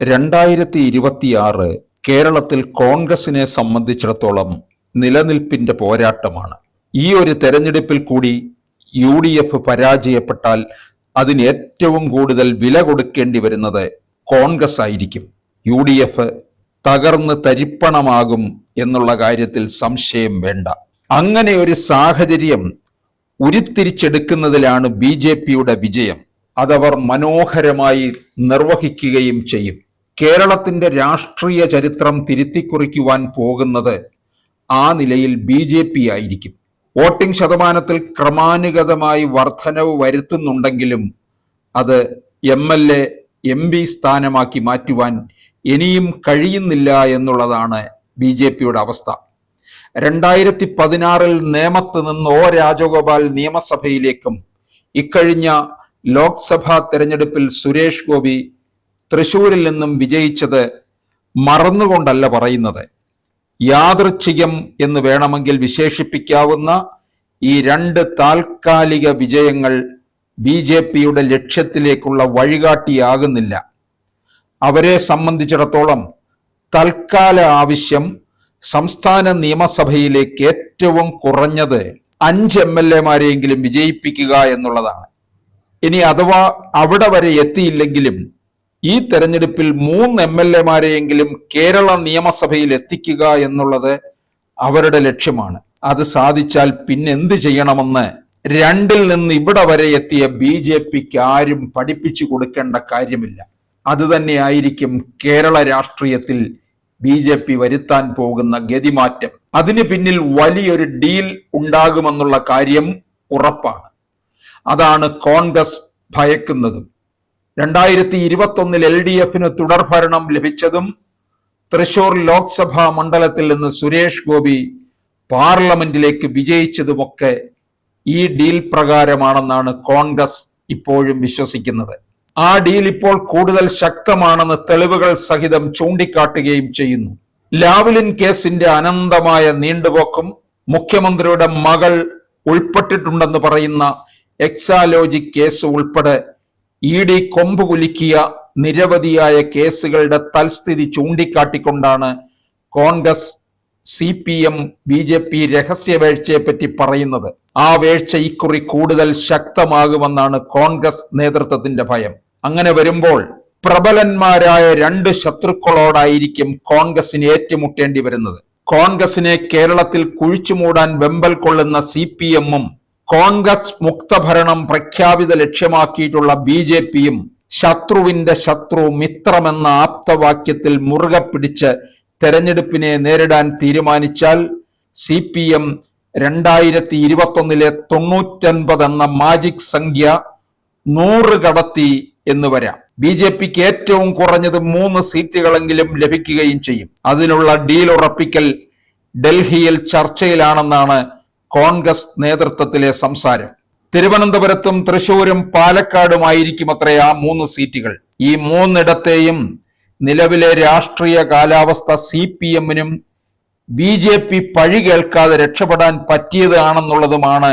രണ്ടായിരത്തി ഇരുപത്തിയാറ് കേരളത്തിൽ കോൺഗ്രസിനെ സംബന്ധിച്ചിടത്തോളം നിലനിൽപ്പിന്റെ പോരാട്ടമാണ്. ഈ ഒരു തെരഞ്ഞെടുപ്പിൽ കൂടി യു ഡി എഫ് പരാജയപ്പെട്ടാൽ അതിന് ഏറ്റവും കൂടുതൽ വില കൊടുക്കേണ്ടി വരുന്നത് കോൺഗ്രസ് ആയിരിക്കും. യു ഡി എഫ് തകർന്ന് തരിപ്പണമാകും എന്നുള്ള കാര്യത്തിൽ സംശയം വേണ്ട. അങ്ങനെ ഒരു സാഹചര്യം ഉരുത്തിരിച്ചെടുക്കുന്നതിലാണ് ബി ജെ പിയുടെ വിജയം. അതവർ മനോഹരമായി നിർവഹിക്കുകയും ചെയ്യും. കേരളത്തിന്റെ രാഷ്ട്രീയ ചരിത്രം തിരുത്തിക്കുറിക്കുവാൻ പോകുന്നത് ആ നിലയിൽ ബി ജെ പി ആയിരിക്കും. വോട്ടിംഗ് ശതമാനത്തിൽ ക്രമാനുഗതമായി വർധനവ് വരുത്തുന്നുണ്ടെങ്കിലും അത് M L A M P സ്ഥാനമാക്കി മാറ്റുവാൻ ഇനിയും കഴിയുന്നില്ല എന്നുള്ളതാണ് ബി ജെ പിയുടെ അവസ്ഥ. രണ്ടായിരത്തി പതിനാറിൽ നേമത്ത് നിന്ന് ഒ രാജഗോപാൽ നിയമസഭയിലേക്കും ഇക്കഴിഞ്ഞ ലോക്സഭാ തെരഞ്ഞെടുപ്പിൽ സുരേഷ് ഗോപി തൃശൂരിൽ നിന്നും വിജയിച്ചത് മറന്നുകൊണ്ടല്ല പറയുന്നത്. യാദൃച്ഛികം എന്ന് വേണമെങ്കിൽ വിശേഷിപ്പിക്കാവുന്ന ഈ രണ്ട് താൽക്കാലിക വിജയങ്ങൾ ബി ജെ പിയുടെ ലക്ഷ്യത്തിലേക്കുള്ള വഴികാട്ടിയാകുന്നില്ല. അവരെ സംബന്ധിച്ചിടത്തോളം തൽക്കാല ആവശ്യം സംസ്ഥാന നിയമസഭയിലേക്ക് ഏറ്റവും കുറഞ്ഞത് അഞ്ച് എം എൽ എമാരെയെങ്കിലും വിജയിപ്പിക്കുക എന്നുള്ളതാണ്. ഇനി അഥവാ അവിടെ വരെ എത്തിയില്ലെങ്കിലും ഈ തെരഞ്ഞെടുപ്പിൽ മൂന്ന് എം എൽ എമാരെയെങ്കിലും കേരള നിയമസഭയിൽ എത്തിക്കുക എന്നുള്ളത് അവരുടെ ലക്ഷ്യമാണ്. അത് സാധിച്ചാൽ പിന്നെ എന്ത് ചെയ്യണമെന്ന് രണ്ടിൽ നിന്ന് ഇവിടെ വരെ എത്തിയ ബി ജെ പിക്ക് ആരും പഠിപ്പിച്ചു കൊടുക്കേണ്ട കാര്യമില്ല. അത് തന്നെയായിരിക്കും കേരള രാഷ്ട്രീയത്തിൽ ബി ജെ പി വരുത്താൻ പോകുന്ന ഗതിമാറ്റം. അതിന് പിന്നിൽ വലിയൊരു ഡീൽ ഉണ്ടാകുമെന്നുള്ള കാര്യം ഉറപ്പാണ്. അതാണ് കോൺഗ്രസ് ഭയക്കുന്നതും. രണ്ടായിരത്തി ഇരുപത്തൊന്നിൽ എൽ ഡി എഫിന് തുടർഭരണം ലഭിച്ചതും തൃശൂർ ലോക്സഭാ മണ്ഡലത്തിൽ നിന്ന് സുരേഷ് ഗോപി പാർലമെന്റിലേക്ക് വിജയിച്ചതുമൊക്കെ ഈ ഡീൽ പ്രകാരമാണെന്നാണ് കോൺഗ്രസ് ഇപ്പോഴും വിശ്വസിക്കുന്നത്. ആ ഡീൽ ഇപ്പോൾ കൂടുതൽ ശക്തമാണെന്ന് തെളിവുകൾ സഹിതം ചൂണ്ടിക്കാട്ടുകയും ചെയ്യുന്നു. ലാവ്ലിൻ കേസിന്റെ അനന്തമായ നീണ്ടുപോക്കും മുഖ്യമന്ത്രിയുടെ മകൾ ഉൾപ്പെട്ടിട്ടുണ്ടെന്ന് പറയുന്ന എക്സാലോജി കേസ് ഉൾപ്പെടെ ഇ ഡി കൊമ്പ് കുലുക്കിയ നിരവധിയായ കേസുകളുടെ തൽസ്ഥിതി ചൂണ്ടിക്കാട്ടിക്കൊണ്ടാണ് Congress C P M B J P രഹസ്യവേഴ്ചയെ പറ്റി പറയുന്നത്. ആ വേഴ്ച ഇക്കുറി കൂടുതൽ ശക്തമാകുമെന്നാണ് കോൺഗ്രസ് നേതൃത്വത്തിന്റെ ഭയം. അങ്ങനെ വരുമ്പോൾ പ്രബലന്മാരായ രണ്ട് ശത്രുക്കളോടായിരിക്കും കോൺഗ്രസിന് ഏറ്റുമുട്ടേണ്ടി വരുന്നത്. കോൺഗ്രസിനെ കേരളത്തിൽ കുഴിച്ചുമൂടാൻ വെമ്പൽ കൊള്ളുന്ന സി പി എമ്മും കോൺഗ്രസ് മുക്തഭരണം പ്രഖ്യാപിത ലക്ഷ്യമാക്കിയിട്ടുള്ള ബി ജെ പിയും ശത്രുവിന്റെ ശത്രു മിത്രമെന്ന ആപ്തവാക്യത്തിൽ മുറുകെ പിടിച്ച് തെരഞ്ഞെടുപ്പിനെ നേരിടാൻ തീരുമാനിച്ചാൽ സി പി എം രണ്ടായിരത്തി ഇരുപത്തൊന്നിലെ തൊണ്ണൂറ്റൻപത് എന്ന മാജിക് സംഖ്യ നൂറ് കടത്തി എന്ന് വരാം. ബി ജെ പിക്ക് ഏറ്റവും കുറഞ്ഞത് മൂന്ന് സീറ്റുകളെങ്കിലും ലഭിക്കുകയും ചെയ്യും. അതിനുള്ള ഡീൽ ഉറപ്പിക്കൽ ഡൽഹിയിൽ ചർച്ചയിലാണെന്നാണ് കോൺഗ്രസ് നേതൃത്വത്തിലെ സംസാരം. തിരുവനന്തപുരത്തും തൃശൂരും പാലക്കാടുമായിരിക്കും അത്ര ആ മൂന്ന് സീറ്റുകൾ. ഈ മൂന്നിടത്തെയും നിലവിലെ രാഷ്ട്രീയ കാലാവസ്ഥ സി പി എമ്മിനും ബി ജെ പി പഴി കേൾക്കാതെ രക്ഷപ്പെടാൻ പറ്റിയതാണെന്നുള്ളതുമാണ്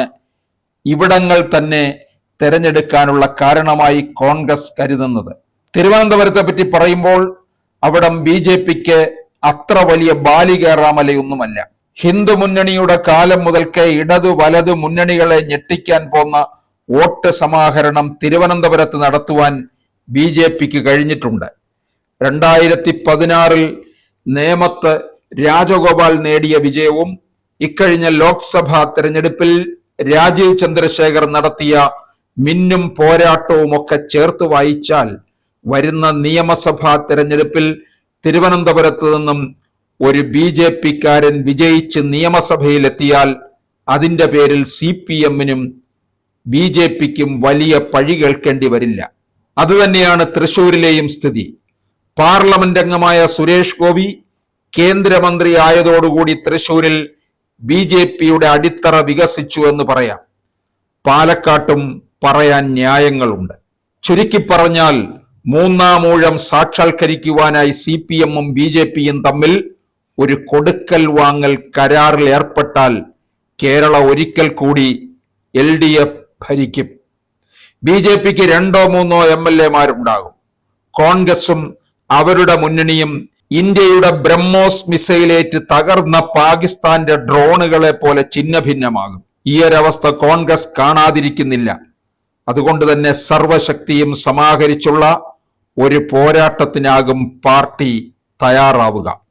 ഇവിടങ്ങൾ തന്നെ തെരഞ്ഞെടുക്കാനുള്ള കാരണമായി കോൺഗ്രസ് കരുതുന്നത്. തിരുവനന്തപുരത്തെ പറ്റി പറയുമ്പോൾ അവിടം ബി ജെ പിക്ക് അത്ര വലിയ ബാലികേറാമലയൊന്നുമല്ല ഹിന്ദു മുന്നണിയുടെ കാലം മുതൽക്കേ ഇടതു വലതു മുന്നണികളെ ഞെട്ടിക്കാൻ പോന്ന വോട്ട് സമാഹരണം തിരുവനന്തപുരത്ത് നടത്തുവാൻ ബി ജെ പിക്ക് കഴിഞ്ഞിട്ടുണ്ട്. രണ്ടായിരത്തി പതിനാറിൽ നേമത്ത് രാജഗോപാൽ നേടിയ വിജയവും ഇക്കഴിഞ്ഞ ലോക്സഭാ തെരഞ്ഞെടുപ്പിൽ രാജീവ് ചന്ദ്രശേഖർ നടത്തിയ മിന്നും പോരാട്ടവും ഒക്കെ ചേർത്ത് വായിച്ചാൽ വരുന്ന നിയമസഭാ തെരഞ്ഞെടുപ്പിൽ തിരുവനന്തപുരത്ത് നിന്നും ഒരു ബി ജെ പിക്കാരൻ വിജയിച്ച് നിയമസഭയിലെത്തിയാൽ അതിന്റെ പേരിൽ സി പി എമ്മിനും ബി ജെ പിക്കും വലിയ പഴി കേൾക്കേണ്ടി വരില്ല. അതുതന്നെയാണ് തൃശൂരിലെയും സ്ഥിതി. പാർലമെന്റ് അംഗമായ സുരേഷ് ഗോപി കേന്ദ്രമന്ത്രി ആയതോടുകൂടി തൃശൂരിൽ ബി ജെ പിയുടെ അടിത്തറ വികസിച്ചു എന്ന് പറയാം. പാലക്കാട്ടും പറയാൻ ന്യായങ്ങളുണ്ട്. ചുരുക്കി പറഞ്ഞാൽ മൂന്നാമൂഴം സാക്ഷാത്കരിക്കുവാനായി സി പി എമ്മും ബി ജെ പിയും തമ്മിൽ ഒരു കൊടുക്കൽ വാങ്ങൽ കരാറിൽ ഏർപ്പെട്ടാൽ കേരള ഒരിക്കൽ കൂടി എൽ ഡി എഫ് ഭരിക്കും. ബി ജെ പിക്ക് രണ്ടോ മൂന്നോ എം എൽ എമാരുണ്ടാകും. കോൺഗ്രസും അവരുടെ മുന്നണിയും ഇന്ത്യയുടെ ബ്രഹ്മോസ് മിസൈലേറ്റ് തകർന്ന പാകിസ്ഥാന്റെ ഡ്രോണുകളെ പോലെ ഛിന്നഭിന്നമാകും. ഈ ഒരവസ്ഥ കോൺഗ്രസ് കാണാതിരിക്കുന്നില്ല. അതുകൊണ്ട് തന്നെ സർവശക്തിയും സമാഹരിച്ചുള്ള ഒരു പോരാട്ടത്തിനാകും പാർട്ടി തയ്യാറാവുക.